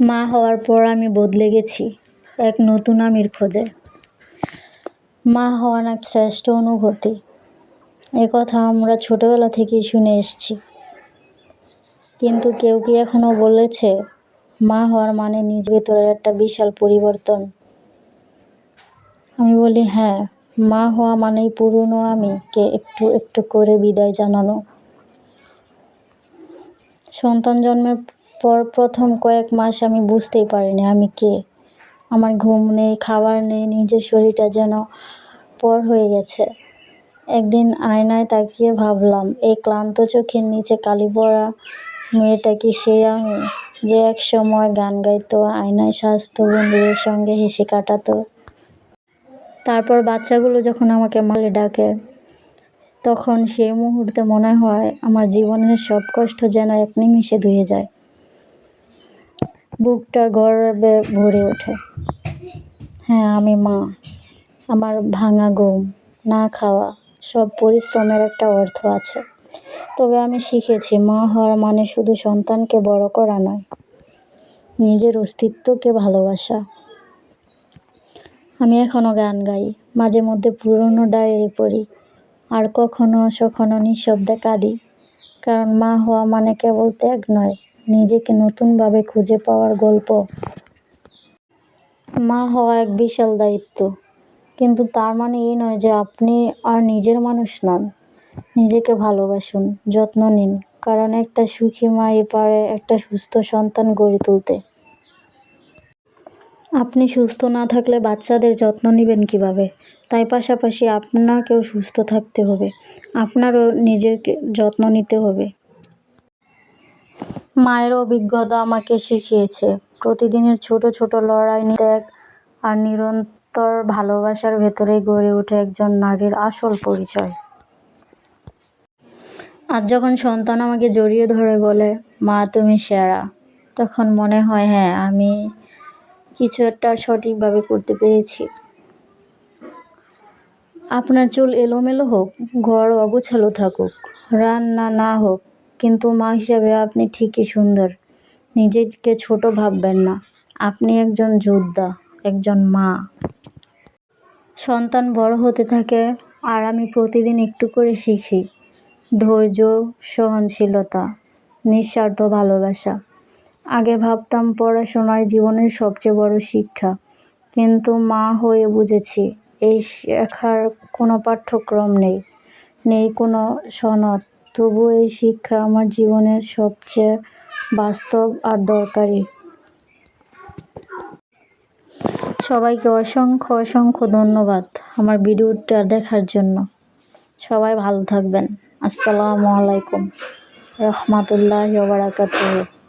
মা হওয়ার পর আমি বদলে গেছি এক নতুন আমির খোঁজে। মা হওয়া এক শ্রেষ্ঠ অনুভূতি। কথা আমরা ছোটবেলা থেকেই শুনে এসেছি। কিন্তু কেউ কি এখনও বলেছে, মা হওয়ার মানে নিজ ভেতরের একটা বিশাল পরিবর্তন? আমি বলি হ্যাঁ মা হওয়া মানেই পুরনো আমিকে একটু একটু করে বিদায় জানানো। সন্তান জন্মের পর প্রথম কয়েক মাস আমি বুঝতেই পারিনি আমি কে। আমার ঘুম নেই, খাবার নেই, নিজের শরীরটা যেন পর হয়ে গেছে। একদিন আয়নায় তাকিয়ে ভাবলাম, এই ক্লান্ত চোখের নিচে কালি পড়া মেয়েটা কি সেই আমি? যে এক সময় গান গাইতো, আয়নায় স্বাস্থ্য বন্ধুদের সঙ্গে হেসে কাটাতো। তারপর বাচ্চাগুলো যখন আমাকে মালে ডাকে, তখন সেই মুহূর্তে মনে হয় আমার জীবনের সব কষ্ট যেন এক নিমিষে ধুয়ে যায়। বুকটা গর্বে ভরে ওঠে। হ্যাঁ আমি মা। আমার ভাঙা ঘুম, না খাওয়া, সব পরিশ্রমের একটা অর্থ আছে। তবে আমি শিখেছি, মা হওয়ার মানে শুধু সন্তানকে বড় করা নয়, নিজের অস্তিত্বকে ভালোবাসা। আমি এখনও গান গাই, মাঝে মধ্যে পুরনো ডায়েরি পড়ি, আর কখনো সখনো নিঃশব্দে কাঁদি। কারণ মা হওয়া মানে কেবল ত্যাগ নয় নিজেকে নতুনভাবে খুঁজে পাওয়ার গল্প। মা হওয়া এক বিশাল দায়িত্ব। কিন্তু তার মানে এই নয় যে আপনি আর নিজের মানুষ নন। নিজেকে ভালোবাসুন, যত্ন নিন, কারণ একটা সুখী মাই পারে একটা সুস্থ সন্তান গড়ে তুলতে। আপনি সুস্থ না থাকলে বাচ্চাদের যত্ন নেবেন কীভাবে? তাই পাশাপাশি আপনাকেও সুস্থ থাকতে হবে। আপনারও নিজের যত্ন নিতে হবে। মায়ের অভিজ্ঞতা আমাকে শিখিয়েছে। প্রতিদিনের ছোট ছোট লড়াই, ত্যাগ আর নিরন্তর ভালোবাসার ভেতরেই গড়ে ওঠে একজন নারীর আসল পরিচয়। আর যখন সন্তান আমাকে জড়িয়ে ধরে বলে, মা, তুমি সেরা, তখন মনে হয় হ্যাঁ আমি কিছু একটা সঠিকভাবে করতে পেরেছি। আপনার চুল এলোমেলো হোক, ঘর অগোছালো থাকুক, রান্না না হোক কিন্তু মা হিসাবে আপনি ঠিকই সুন্দর। নিজেকে ছোট ভাববেন না। আপনি একজন যোদ্ধা, একজন মা। সন্তান বড় হতে থাকে আর আমি প্রতিদিন একটু করে শিখি। ধৈর্য, সহনশীলতা, নিঃস্বার্থ ভালোবাসা। আগে ভাবতাম পড়াশোনায় জীবনের সবচেয়ে বড় শিক্ষা। কিন্তু মা হয়ে বুঝেছি, এই শেখার কোনো পাঠ্যক্রম নেই। নেই কোনো সনদ। তবু এই শিক্ষা আমার জীবনের সবচেয়ে বাস্তব আর দরকারি। সবাইকে অসংখ্য অসংখ্য ধন্যবাদ আমার ভিডিওটা দেখার জন্য। সবাই ভালো থাকবেন। আসসালামু আলাইকুম। রহমতুল্লাহ বারাকাতুহ।